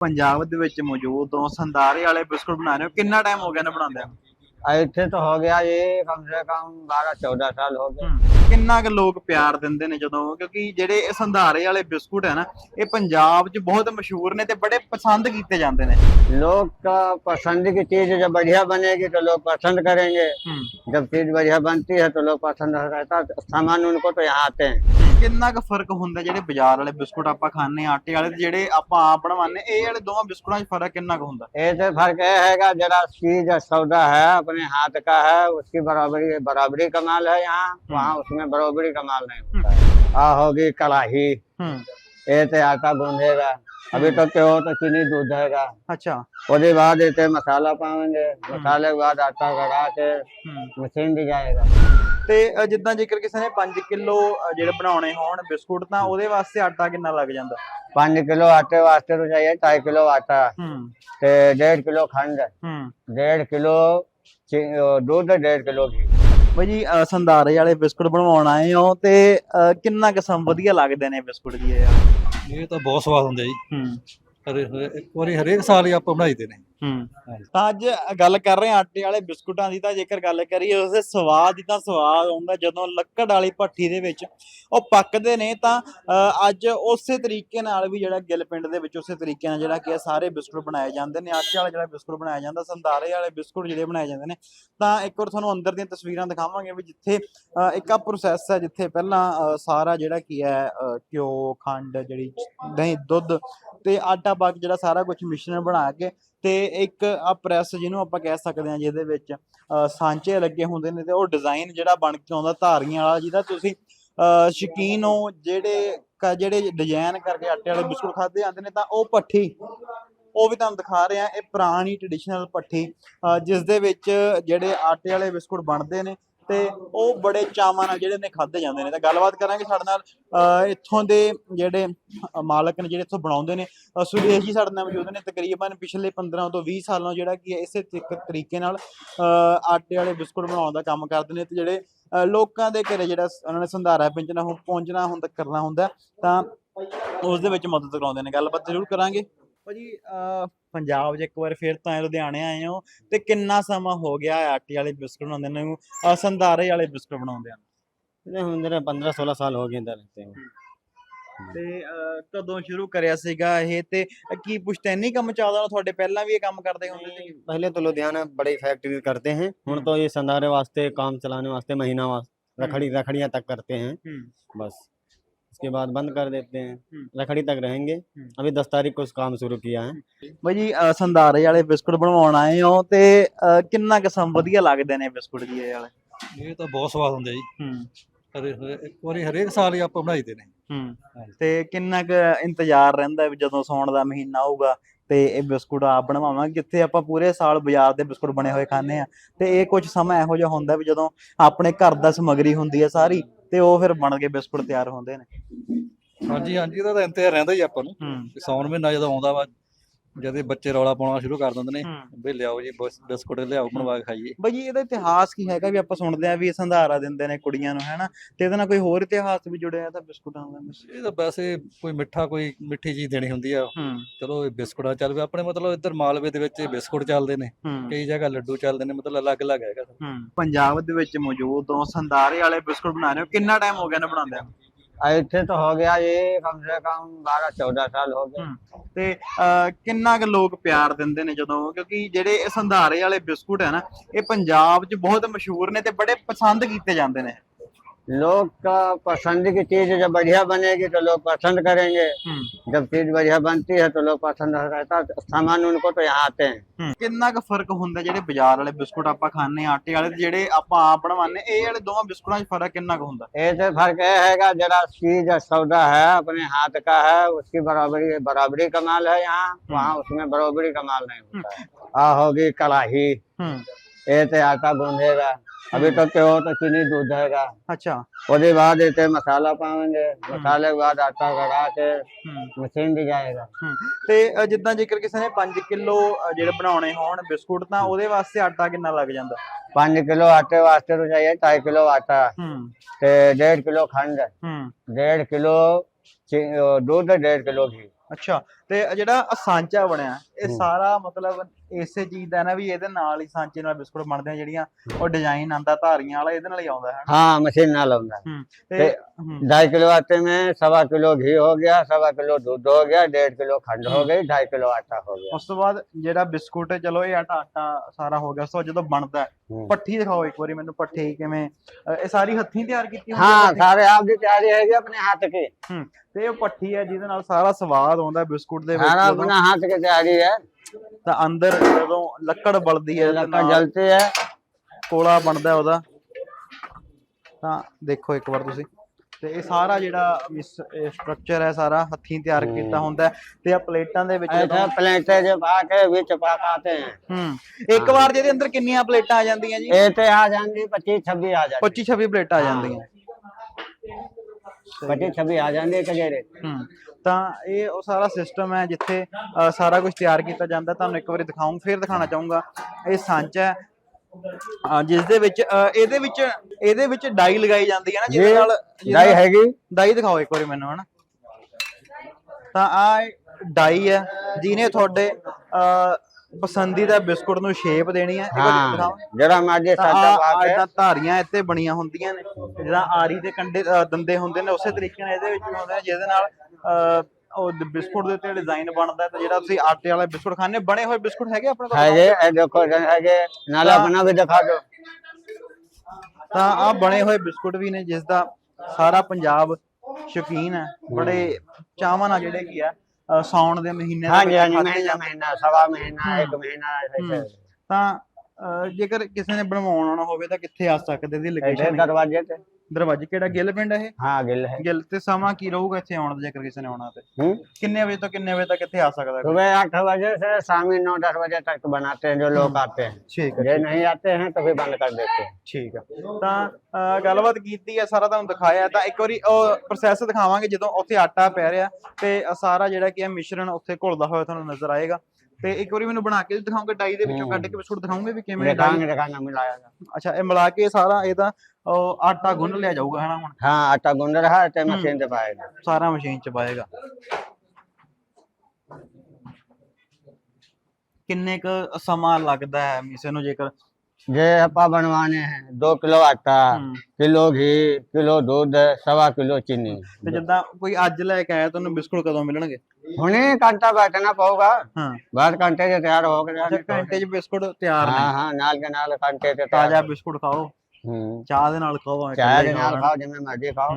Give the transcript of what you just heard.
ਪੰਜਾਬ ਦੇ ਵਿੱਚ ਮੌਜੂਦ ਹੋ ਸੰਦਾਰੇ ਵਾਲੇ ਬਿਸਕੁਟ ਬਣਾ ਰਹੇ ਹੋ ਕਿੰਨਾ ਟਾਈਮ ਹੋ ਗਿਆ ਨਾ ਬਣਾਉਂਦੇ ऐसे तो हो गया ये कम से कम बारह चौदह साल हो गए ਕਿੰਨਾ ਕੁ ਲੋਕ ਪਿਆਰ ਦਿੰਦੇ ਨੇ ਜਦੋਂ ਕਿਉਂਕਿ ਜਿਹੜੇ ਇਹ ਸੰਧਾਰੇ ਵਾਲੇ ਬਿਸਕੁਟ ਹੈ ਨਾ ਇਹ ਪੰਜਾਬ 'ਚ ਬਹੁਤ ਮਸ਼ਹੂਰ ਨੇ ਤੇ ਬੜੇ ਪਸੰਦ ਕੀਤੇ ਜਾਂਦੇ ਨੇ लोग का पसंद की चीज जब बढ़िया बनेगी तो लोग पसंद करेंगे जब चीज बढ़िया बनती है तो लोग पसंद रहता है सामान उनको तो यहाँ आते हैं ਕਿੰਨਾ ਕੁ ਫਰਕ ਹੁੰਦਾ ਜਿਹੜੇ ਬਾਜ਼ਾਰ ਵਾਲੇ ਬਿਸਕੁਟ ਆਪਾਂ ਖਾਂਦੇ ਹਾਂ, ਆਟੇ ਵਾਲੇ ਤੇ ਜਿਹੜੇ ਆਪਾਂ ਆਪ ਬਣਵਾਉਂਦੇ ਇਹ ਵਾਲੇ ਦੋਵਾਂ ਬਿਸਕੁਟਾਂ 'ਚ फर्क ਕਿੰਨਾ ਕੁ ਹੁੰਦਾ ऐसे फर्क ये हैगा जरा चीज सौदा है अपने हाथ का है उसकी बराबरी बराबरी का माल है यहाँ वहाँ उसमें बराबरी का माल नहीं होता है आ होगी कड़ाही ਹੂੰ ये से आटा गूंधेगा अभी तो क्यों तो चीनी दूध देगा ਅੱਛਾ उसके बाद इसे मसाला पाएंगे मसाले के बाद आटा गड़ा के ਹੂੰ मशीन दी जाएगा ਤੇ ਅ, ਜਿੱਦਾਂ ਜੇਕਰ ਕਿਸੇ ਨੇ 5 ਕਿਲੋ ਜਿਹੜੇ ਬਣਾਉਣੇ ਹੋਣ ਬਿਸਕੁਟ ਤਾਂ ਉਹਦੇ ਵਾਸਤੇ ਆਟਾ ਕਿੰਨਾ ਲੱਗ ਜਾਂਦਾ पाँच किलो आटे वास्ते तो चाहिए ढाई किलो आटा ਹੂੰ ते डेढ़ किलो खंड ਹੂੰ डेढ़ किलो ची- अ, दूध डेढ़ किलो घी ਬਾਈ ਜੀ ਅ, ਸੰਧਾਰੇ ਵਾਲੇ ਬਿਸਕੁਟ ਬਣਵਾਉਣ ਆਏ ਹੋ ਤੇ ਅ, ਕਿੰਨਾ ਕਿਸਮ ਵਧੀਆ ਲੱਗਦੇ ਨੇ ਬਿਸਕੁਟ ਜੀ ਇਹ ਯਾਰ ਇਹ ਤਾਂ ਬਹੁਤ ਸਵਾਦ ਹੁੰਦੇ ਜੀ। ਹੂੰ। ਹਰੇ ਹਰੇ- ਇੱਕ ਵਾਰੀ ਹਰੇਕ ਸਾਲ ਹੀ ਆਪਾਂ ਬਣਾਈਦੇ ਨੇ। ਹੂੰ। ਤਾਂ ਅੱਜ ਗੱਲ ਕਰ ਰਹੇ ਹਾਂ ਆਟੇ ਵਾਲੇ ਬਿਸਕੁਟਾਂ ਦੀ ਤਾਂ ਜੇਕਰ ਗੱਲ ਕਰੀਏ ਉਸਦੇ ਸਵਾਦ ਦੀ ਤਾਂ ਸਵਾਦ ਆਉਂਦਾ ਜਦੋਂ ਲੱਕੜ ਵਾਲੀ ਭੱਠੀ ਦੇ ਵਿੱਚ ਉਹ ਪੱਕਦੇ ਨੇ ਤਾਂ ਅ, ਅੱਜ ਉਸੇ ਤਰੀਕੇ ਨਾਲ ਵੀ ਜਿਹੜਾ ਗਿੱਲ ਪਿੰਡ ਦੇ ਵਿੱਚ ਉਸੇ ਤਰੀਕੇ ਨਾਲ ਜਿਹੜਾ ਕਿ ਇਹ ਸਾਰੇ ਬਿਸਕੁਟ ਬਣਾਏ ਜਾਂਦੇ ਨੇ ਆਟੇ ਵਾਲਾ ਜਿਹੜਾ ਬਿਸਕੁਟ ਬਣਾਇਆ ਜਾਂਦਾ ਸੰਧਾਰੇ ਵਾਲੇ ਬਿਸਕੁਟ ਜਿਹੜੇ ਬਣਾਏ ਜਾਂਦੇ ਨੇ। ਤਾਂ ਇੱਕ ਵਾਰ ਤੁਹਾਨੂੰ ਅੰਦਰ ਦੀਆਂ ਤਸਵੀਰਾਂ ਦਿਖਾਵਾਂਗੇ ਵੀ ਜਿੱਥੇ ਅ, ਇੱਕ ਆ ਪ੍ਰੋਸੈਸ ਹੈ ਜਿੱਥੇ ਪਹਿਲਾਂ ਅ, ਸਾਰਾ ਜਿਹੜਾ ਕੀ ਹੈ ਅ, ਘਿਓ ਖੰਡ ਜਿਹੜੀ ਦਹੀਂ ਦੁੱਧ ਤੇ ਆਟਾ ਪਾ ਕੇ ਜਿਹੜਾ ਸਾਰਾ ਕੁਝ ਮਿਸ਼ਰਣ ਬਣਾ ਕੇ ਤੇ ਇੱਕ ਆ ਪ੍ਰੈਸ ਜਿਹਨੂੰ ਆਪਾਂ ਕਹਿ ਸਕਦੇ ਹਾਂ ਜਿਹਦੇ ਵਿੱਚ ਸਾਂਚੇ ਲੱਗੇ ਹੁੰਦੇ ਨੇ ਤੇ ਉਹ ਡਿਜ਼ਾਈਨ ਜਿਹੜਾ ਬਣ ਕੇ ਆਉਂਦਾ ਧਾਰੀਆਂ ਵਾਲਾ ਜਿਹਦਾ ਤੁਸੀਂ ਅ, ਸ਼ੌਕੀਨ ਹੋ ਜਿਹੜੇ ਕ- ਜਿਹੜੇ ਡਿਜ਼ਾਈਨ ਕਰਕੇ ਆਟੇ ਵਾਲੇ ਬਿਸਕੁਟ ਖਾਦੇ ਜਾਂਦੇ ਨੇ ਤਾਂ ਉਹ ਭੱਠੀ ਉਹ ਵੀ ਤੁਹਾਨੂੰ ਦਿਖਾ ਰਹੇ ਆ ਇਹ ਪੁਰਾਣੀ ਟ੍ਰੈਡੀਸ਼ਨਲ ਭੱਠੀ ਜਿਸ ਦੇ ਵਿੱਚ ਜਿਹੜੇ ਆਟੇ ਵਾਲੇ ਬਿਸਕੁਟ ਬਣਦੇ ਨੇ ਤੇ ਉਹ ਬੜੇ ਚਾਵਾਂ ਨਾਲ ਜਿਹੜੇ ਨੇ ਖਾਦੇ ਜਾਂਦੇ ਨੇ। ਤਾਂ ਗੱਲਬਾਤ ਕਰਾਂਗੇ ਸਾਡੇ ਨਾਲ ਅ, ਇੱਥੋਂ ਦੇ ਜਿਹੜੇ ਮਾਲਕ ਨੇ ਜਿਹੜੇ ਇੱਥੋਂ ਬਣਾਉਂਦੇ ਨੇ। ਅ, ਸੁਰੇਸ਼ ਜੀ ਸਾਡੇ ਨਾਲ ਮੌਜੂਦ ਨੇ। ਤਕਰੀਬਨ ਪਿਛਲੇ 15 ਤੋਂ 20 ਸਾਲਾਂ ਜਿਹੜਾ ਕੀ ਇਸੇ ਤਰੀਕ- ਤਰੀਕੇ ਨਾਲ ਅ, ਆਟੇ ਵਾਲੇ ਬਿਸਕੁਟ ਬਣਾਉਣ ਦਾ ਕੰਮ ਕਰਦੇ ਨੇ ਤੇ ਜਿਹੜੇ ਲੋਕਾਂ ਦੇ ਘਰੇ ਜਿਹੜਾ ਉਹਨਾਂ ਨੇ ਸੰਧਾਰਾ ਪਹੁੰਚਣਾ ਹੁਣ ਪਹੁੰਚਣਾ ਹੁੰਦਾ ਕਰਨਾ ਹੁੰਦਾ ਤਾਂ ਉਸ ਦੇ ਵਿੱਚ ਮਦਦ ਕਰਾਉਂਦੇ ਨੇ। ਗੱਲਬਾਤ ਜ਼ਰੂਰ ਕਰਾਂਗੇ। ਭਾਜੀ ਅ, ਪੰਜਾਬ 'ਚ ਇੱਕ ਵਾਰ ਫੇਰ ਤਾਂ ਆਏ, ਲੁਧਿਆਣੇ ਆਏ ਹੋ ਤੇ ਕਿੰਨਾ ਸਮਾਂ ਹੋ ਗਿਆ ਹੈ ਆਟੇ ਵਾਲੇ ਬਿਸਕੁਟ ਬਣਾਉਂਦੇ ਨੂੰ ਅ, ਸੰਧਾਰੇ ਵਾਲੇ ਬਿਸਕੁਟ ਬਣਾਉਂਦੇ ਹਨ हम इधर पंद्रह सोलह साल हो गए इधर रहते हैं ਤੇ ਅ, ਕਦੋਂ ਸ਼ੁਰੂ ਕਰਿਆ ਸੀਗਾ ਇਹ ਤੇ ਕੀ ਪੁਸ਼ਤੈਨੀ ਕੰਮ ਚੱਲਦਾ ਤੁਹਾਡੇ ਪਹਿਲਾਂ ਵੀ ਇਹ ਕੰਮ ਕਰਦੇ ਹੁੰਦੇ ਸੀ पहले तो लुधियाना बड़ी फैक्ट्री करते हैं हम्म। हूँ तो ये संधारे वास्ते काम चलाने वास्ते महीना वास्ते रखड़ी रखड़ियाँ तक करते हैं बस उसके बाद बंद कर देते हैं हम्म। रखड़ी तक रहेंगे हम्म। अभी दस तारीख को काम शुरू किया है ਬਾਈ ਜੀ ਅ, ਸੰਧਾਰੇ ਵਾਲੇ ਬਿਸਕੁਟ ਬਣਵਾਉਣ ਆਏ ਹੋ ਤੇ ਅ, ਕਿੰਨਾ ਕਿਸਮ ਵਧੀਆ ਲੱਗਦੇ ਨੇ ਬਿਸਕੁਟ ਜੀ ਇਹ ਵਾਲੇ ਇਹ ਤਾਂ ਬਹੁਤ ਸਵਾਦ ਹੁੰਦੇ ਜੀ ਹੂੰ ਹਰੇ ਹਰੇ- ਇੱਕ ਵਾਰੀ ਹਰੇਕ ਸਾਲ ਹੀ ਆਪਾਂ ਬਣਾਈਦੇ ਨੇ ਹੂੰ ਹਾਂਜੀ। ਤੇ ਕਿੰਨਾ ਕੁ ਇੰਤਜ਼ਾਰ ਰਹਿੰਦਾ ਵੀ ਜਦੋਂ ਸੌਣ ਦਾ ਮਹੀਨਾ ਆਊਗਾ ਤੇ ਇਹ ਬਿਸਕੁਟ ਆਪ ਬਣਵਾਵਾਂਗੇ ਜਿੱਥੇ ਆਪਾਂ ਪੂਰੇ ਸਾਲ ਬਾਜ਼ਾਰ ਦੇ ਬਿਸਕੁਟ ਬਣੇ ਹੋਏ ਖਾਂਦੇ ਆ ਤੇ ਇਹ ਕੁਝ ਸਮਾਂ ਇਹੋ ਜਿਹਾ ਹੁੰਦਾ ਵੀ ਜਦੋਂ ਆਪਣੇ ਘਰ ਦਾ ਸਮੱਗਰੀ ਹੁੰਦੀ ਹੈ ਸਾਰੀ ਤੇ ਉਹ ਫਿਰ ਬਣ ਕੇ ਬਿਸਕੁਟ ਤਿਆਰ ਹੁੰਦੇ ਨੇ। ਹਾਂਜੀ ਹਾਂਜੀ ਇਹਦਾ ਤਾਂ ਇੰਤਜ਼ਾਰ ਰਹਿੰਦਾ ਹੀ ਆਪਾਂ ਨੂੰ। ਹੂੰ। ਸੌਣ ਮਹੀਨਾ ਜਦੋਂ ਆਉਂਦਾ ਵਾ ਜਦ ਇਹ ਬੱਚੇ ਰੌਲਾ ਪਾਉਣਾ ਸ਼ੁਰੂ ਕਰ ਦਿੰਦੇ ਨੇ ਹੂੰ। ਵੀ ਲਿਆਓ ਜੀ ਬਿਸ- ਬਿਸਕੁਟ ਲਿਆਓ ਬਣਵਾ ਕੇ ਖਾਈਏ। ਬਾਈ ਜੀ ਇਹਦਾ ਇਤਿਹਾਸ ਕੀ ਹੈਗਾ ਵੀ ਆਪਾਂ ਸੁਣਦੇ ਆ ਵੀ ਇਹ ਸੰਧਾਰਾ ਦਿੰਦੇ ਨੇ ਕੁੜੀਆਂ ਨੂੰ ਹੈਨਾ? ਤੇ ਇਹਦੇ ਨਾਲ ਕੋਈ ਹੋਰ ਇਤਿਹਾਸ ਵੀ ਜੁੜਿਆ ਤਾਂ ਬਿਸਕੁਟਾਂ ਦਾ ਇਹ ਤਾਂ ਵੈਸੇ ਕੋਈ ਮਿੱਠਾ ਕੋਈ ਮਿੱਠੀ ਚੀਜ਼ ਦੇਣੀ ਹੁੰਦੀ ਆ। ਹੂੰ। ਚਲੋ ਇਹ ਬਿਸਕੁਟਾਂ ਚੱਲ ਪਏ ਆਪਣੇ ਮਤਲਬ ਇੱਧਰ ਮਾਲਵੇ ਦੇ ਵਿੱਚ ਇਹ ਬਿਸਕੁਟ ਚੱਲਦੇ ਨੇ। ਹੂੰ। ਕਈ ਜਗ੍ਹਾ ਲੱਡੂ ਚੱਲਦੇ ਨੇ ਮਤਲਬ ਅਲੱਗ-ਅਲੱਗ ਹੈਗਾ। ਹੂੰ। ਪੰਜਾਬ ਦੇ ਵਿੱਚ ਮੌਜੂਦ ਹੋ ਸੰਧਾਰੇ ਵਾਲੇ ਬਿਸਕੁਟ ਬਣਾ ਰਹੇ ਹੋ ਕਿੰਨਾ ਟਾਈਮ ਹੋ ਗਿਆ ਨਾ ਬਣਾਉਂਦੇ ਆ ਇੱਥੇ ਤਾਂ ਹੋ ਗਿਆ ਇਹ ਕਮ ਸੇ ਕਮ 12 14 ਸਾਲ ਹੋ ਗਏ। ਤੇ ਅਹ, ਕਿੰਨਾ ਕੁ ਲੋਕ ਪਿਆਰ ਦਿੰਦੇ ਨੇ ਜਦੋਂ? ਕਿਉਂਕਿ ਜਿਹੜੇ ਇਹ ਸੰਧਾਰੇ ਵਾਲੇ ਬਿਸਕੁਟ ਹੈ ਨਾ ਇਹ ਪੰਜਾਬ 'ਚ ਬਹੁਤ ਮਸ਼ਹੂਰ ਨੇ ਤੇ ਬੜੇ ਪਸੰਦ ਕੀਤੇ ਜਾਂਦੇ ਨੇ। लोग का पसंद की चीज जब बढ़िया बनेगी तो लोग पसंद करेंगे ਹੂੰ जब चीज बढ़िया बनती है तो लोग पसंद रहता है सामान उनको तो यहाँ आते हैं ਹੂੰ ਕਿੰਨਾ ਕੁ ਫਰਕ ਹੁੰਦਾ ਜਿਹੜੇ ਬਾਜ਼ਾਰ ਵਾਲੇ ਬਿਸਕੁਟ ਆਪਾਂ ਖਾਂਦੇ ਹਾਂ ਆਟੇ ਵਾਲੇ ਤੇ ਜਿਹੜੇ ਆਪਾਂ ਆਪ ਬਣਵਾਉਂਦੇ ਇਹ ਵਾਲੇ ਦੋਵਾਂ ਬਿਸਕੁਟਾਂ 'ਚ ਫਰਕ ਕਿੰਨਾ ਕੁ ਹੁੰਦਾ ऐसे फर्क ये हैगा जरा चीज सौदा है अपने हाथ का है उसकी बराबरी बराबरी का माल है यहाँ वहाँ उसमें बराबरी का माल नहीं होता है आ होगी कड़ाही ਇਹ ਆਟਾ ਗੁੰਨੇਗਾ। ਅਭੀ ਤੱਕ ਕਿਉਂ ਤਾਂ ਚੀਨੀ ਦੁੱਧ ਹੈਗਾ ਅੱਛਾ। ਉਹਦੇ ਬਾਅਦ ਇਹ ਤੇ ਮਸਾਲਾ ਪਾਵਾਂਗੇ। ਮਸਾਲੇ ਬਾਅਦ ਆਟਾ ਗੜਾ ਕੇ ਮਸ਼ੀਨ ਦੀ ਜਾਏਗਾ ਤੇ ਜਿੱਦਾਂ ਜੇਕਰ ਕਿਸੇ ਨੇ 5 ਕਿਲੋ ਜਿਹੜੇ ਬਣਾਉਣੇ ਹੋਣ ਬਿਸਕੁਟ ਤਾਂ ਉਹਦੇ ਵਾਸਤੇ ਆਟਾ ਕਿੰਨਾ ਲੱਗ ਜਾਂਦਾ? 5 ਕਿਲੋ ਆਟੇ ਵਾਸਤੇ ਤੋਂ ਚਾਹੀਏ 2 ਕਿਲੋ ਆਟਾ। ਤੇ 1.5 ਕਿਲੋ ਖੰਡ। ਹੂੰ। 1.5 ਕਿਲੋ ਦੁੱਧ 1.5 ਕਿਲੋ ਘੀ। ਅੱਛਾ। ਤੇ ਆਹ ਜਿਹੜਾ ਆਹ ਸਾਂਚਾ ਬਣਿਆ ਇਹ ਹੂੰ। ਸਾਰਾ ਮਤਲਬ ਇਸੇ ਚੀਜ਼ ਦਾ ਹੈ ਨਾ ਵੀ ਇਹਦੇ ਨਾਲ ਹੀ ਸਾਂਚੇ ਨਾਲ ਬਿਸਕੁਟ ਬਣਦੇ ਆ ਜਿਹੜੀਆਂ ਉਹ ਡਿਜ਼ਾਈਨ ਆਂਦਾ ਧਾਰੀਆਂ ਵਾਲਾ ਇਹਦੇ ਨਾਲ ਹੀ ਆਉਂਦਾ ਹੈ हाँ मशीन ना लौंदा ਤੇ ਤੇ ਹੂੰ, ढाई किलो आटे में सवा किलो घी हो गया सवा किलो दूध हो गया डेढ़ किलो खंड हो गई ढाई किलो आटा हो गया ਉਸ ਤੋਂ ਬਾਅਦ ਜਿਹੜਾ ਬਿਸਕੁਟ ਚਲੋ ਇਹ ਆਟਾ ਆਟਾ ਸਾਰਾ ਹੋ ਗਿਆ ਉਸ ਤੋਂ ਬਾਅਦ ਜਦੋਂ ਬਣਦਾ ਹੈ, हम्म। ਪੱਠੀ ਦਿਖਾਓ ਇੱਕ ਵਾਰੀ ਮੈਨੂੰ ਪੱਠੀ ਕਿਵੇਂ ਅ, ਇਹ ਸਾਰੀ ਹੱਥੀਂ ਤਿਆਰ ਕੀਤੀ ਹੁੰਦੀ ਹੈ हाँ ਪੱਠੀ? सारे आप की तैयारी है अपने हाथ की ਹੂੰ ਤੇ ਉਹ ਪੱਠੀ ਹੈ ਜਿਹਦੇ ਨਾਲ ਸਾਰਾ ਸਵਾਦ ਆਉਂਦਾ ਬਿਸਕੁਟ ਦੇ ਵਿੱਚ सारा ਜਦੋਂ अपना हाथ की तैयारी है ਤਾਂ ਅੰਦਰ ਜਦੋਂ ਲੱਕੜ ਬਲਦੀ ਹੈ ਇਹਦੇ लकड़ ਨਾਲ जलती है ਕੋਲਾ ਬਣਦਾ ਉਹਦਾ ਤਾਂ ਦੇਖੋ ਇੱਕ ਵਾਰ ਤੁਸੀਂ ਤੇ ਇਹ ਸਾਰਾ ਜਿਹੜਾ ਸਟਰਕਚਰ ਹੈ ਸਾਰਾ ਹੱਥੀਂ ਤਿਆਰ ਕੀਤਾ ਹੁੰਦਾ ਹੈ ਤੇ ਆ ਪਲੇਟਾਂ ਦੇ ਵਿੱਚ ऐसा ਜਦੋਂ प्लेटें जो पाके बीच पकाते हैं ਹੂੰ ਇੱਕ ਵਾਰ ਜਿਹਦੇ ਅੰਦਰ ਕਿੰਨੀਆਂ ਪਲੇਟਾਂ ਆ ਜਾਂਦੀਆਂ ਜੀ ये तो आ जाएंगी पच्चीस छब्बीस आ जाएंगी 25 26 ਪਲੇਟਾਂ ਆ ਜਾਂਦੀਆਂ ਬੱਚੇ ਛਬੀ ਆ ਜਾਂਦੇ ਕਜੇਰੇ ਹੂੰ ਤਾਂ ਇਹ ਉਹ ਸਾਰਾ ਸਿਸਟਮ ਹੈ ਜਿੱਥੇ ਸਾਰਾ ਕੁਝ ਤਿਆਰ ਕੀਤਾ ਜਾਂਦਾ। ਤੁਹਾਨੂੰ ਇੱਕ ਵਾਰੀ ਦਿਖਾਉਂ ਫਿਰ ਦਿਖਾਣਾ ਚਾਹੂੰਗਾ। ਇਹ ਸੰਚ ਹੈ ਜਿਸ ਦੇ ਵਿੱਚ ਇਹਦੇ ਵਿੱਚ ਇਹਦੇ ਵਿੱਚ ਡਾਈ ਲਗਾਈ ਜਾਂਦੀ ਹੈ ਨਾ ਜਿਹਦੇ ਨਾਲ ਡਾਈ ਹੈਗੀ? ਡਾਈ ਦਿਖਾਓ ਇੱਕ ਵਾਰੀ ਮੈਨੂੰ ਹਨਾ। ਤਾਂ ਆ ਡਾਈ ਹੈ ਜਿਹਨੇ ਤੁਹਾਡੇ ਅ, ਪਸੰਦੀਦਾ ਬਿਸਕੁਟ ਨੂੰ ਸ਼ੇਪ ਦੇਣੀ ਹੈ ਹਾਂ ਜਿਹੜਾ ਮਾਝੇ ਸਾਡਾ ਵਾਕ ਹੈ। ਤਾਂ ਧਾਰੀਆਂ ਇੱਥੇ ਬਣੀਆਂ ਹੁੰਦੀਆਂ ਨੇ ਜਿਹੜਾ ਆਰੀ ਦੇ ਕੰਡੇ ਦੰਦੇ ਹੁੰਦੇ ਨੇ ਉਸੇ ਤਰੀਕੇ ਨਾਲ ਇਹਦੇ ਵਿੱਚ ਹੁੰਦੇ ਨੇ ਜਿਹਦੇ ਨਾਲ ਉਹ ਬਿਸਕੁਟ ਦੇ ਉੱਤੇ ਡਿਜ਼ਾਈਨ ਬਣਦਾ ਤੇ ਜਿਹੜਾ ਤੁਸੀਂ ਆਟੇ ਵਾਲੇ ਬਿਸਕੁਟ ਖਾਣੇ ਬਣੇ ਹੋਏ ਬਿਸਕੁਟ ਹੈਗੇ ਆਪਣੇ ਕੋਲ? ਹੈਗੇ ਇਹ ਦੇਖੋ ਹੈਗੇ ਨਾਲਾ ਬਣਾ ਕੇ ਦਿਖਾ ਦਿਓ। ਤਾਂ ਆ ਬਣੇ ਹੋਏ ਬਿਸਕੁਟ ਵੀ ਨੇ ਜਿਸ ਦਾ ਸਾਰਾ ਪੰਜਾਬ ਸ਼ੌਕੀਨ ਹੈ ਬੜੇ ਚਾਹਵਾਂ ਨਾਲ ਜਿਹੜੇ ਕੀ ਆ ਅ, ਸਾਉਣ ਦੇ ਮਹੀਨੇ ਦੇ ਹਾਂਜੀ ਹਾਂਜੀ ਮਹੀਨਾ ਜਾਂਦੇ ਮਹੀਨਾ ਸਵਾ ਮਹੀਨਾ ਇੱਕ ਮਹੀਨਾ ਤਾਂ ਜੇਕਰ ਕਿਸੇ ਨੇ ਬਣਵਾਉਣ ਆਉਣਾ ਹੋਵੇ ਤਾਂ ਕਿੱਥੇ ਆ ਸਕਦੇ ਇਹਦੀ ऐसे ਲੋਕੇਸ਼ਨ दरवाजे थे ਦਰਵਾਜ਼ੇ ਕਿਹੜਾ ਗਿੱਲ ਪਿੰਡ ਹੈ ਇਹ हाँ गिल है ਗਿੱਲ ਤੇ ਸਮਾਂ ਕੀ ਰਹੂਗਾ ਇੱਥੇ ਆਉਣ ਦਾ ਜੇਕਰ ਕਿਸੇ ਨੇ ਆਉਣਾ ਤੇ हम्म? ਕਿੰਨੇ ਵਜੇ ਤੋਂ ਕਿੰਨੇ ਵਜੇ ਤੱਕ ਇੱਥੇ ਆ ਸਕਦਾ ਹੈ सुबह आठ बजे से शामी नौ दस बजे तक बनाते हैं जो लोग आते हैं ਠੀਕ ਹੈ जो नहीं आते हैं तो फिर बंद कर देते हैं ਠੀਕ ਹੈ ਤਾਂ ਅ, ਗੱਲਬਾਤ ਕੀਤੀ ਹੈ ਸਾਰਾ ਤੁਹਾਨੂੰ ਦਿਖਾਇਆ ਤਾਂ ਇੱਕ ਵਾਰੀ ਉਹ ਪ੍ਰੋਸੈਸ ਦਿਖਾਵਾਂਗੇ ਜਦੋਂ ਉੱਥੇ ਆਟਾ ਪੈ ਰਿਹਾ ਤੇ ਅ, ਸਾਰਾ ਜਿਹੜਾ ਕੀ ਹੈ ਮਿਸ਼ਰਣ ਉੱਥੇ ਘੁਲਦਾ ਹੋਇਆ ਤੁਹਾਨੂੰ ਨਜ਼ਰ ਆਏਗਾ ਤੇ ਇੱਕ ਵਾਰੀ ਮੈਨੂੰ ਬਣਾ ਕੇ ਦਿਖਾਓਗੇ ਡਾਈ ਦੇ ਵਿੱਚੋਂ ਕੱਢ ਕੇ ਬਿਸਕੁਟ ਦਿਖਾਓਗੇ ਵੀ ਕਿਵੇਂ ਡਾਈ दिखाएंगे दिखाना मिलाया था। ਅੱਛਾ ਇਹ ਮਿਲਾ ਕੇ ਸਾਰਾ ਇਹਦਾ ਉਹ ਆਟਾ ਗੁੰਨ ਲਿਆ ਜਾਊਗਾ ਹਨਾ ਹੁਣ हाँ आटा गूंद रहा है तो मशीन से पाएगा ਸਾਰਾ ਮਸ਼ੀਨ ਚ ਪਾਏਗਾ ਕਿੰਨੇ ਕ ਸਮਾਂ ਲੱਗਦਾ ਹੈ ਮਿਸੇ ਨੂੰ ਜੇਕਰ जे अपा बनवाने हैं दो किलो आटा ਹਮ, किलो घी किलो दूध सवा किलो चीनी ਤੇ ਜਿੱਦਾਂ ਕੋਈ ਅੱਜ ਲੈ ਕੇ ਆਇਆ ਤੁਹਾਨੂੰ ਬਿਸਕੁਟ ਕਦੋਂ ਮਿਲਣਗੇ हुने घंटा बैठना पड़ेगा ਹਾਂ बाद घंटे से तैयार हो गया ਅੱਛਾ ਘੰਟੇ 'ਚ ਬਿਸਕੁਟ ਤਿਆਰ ਨੇ हाँ हाँ नाल के नाल घंटे से ਤਾਜ਼ਾ तैयार ਬਿਸਕੁਟ ਖਾਓ हम्म। ਚਾਹ ਦੇ ਨਾਲ ਖਾਓ ਐਂ चाय ਇਕੱਲੇ के ਖਾਓ नाल ਨਾ। खाओ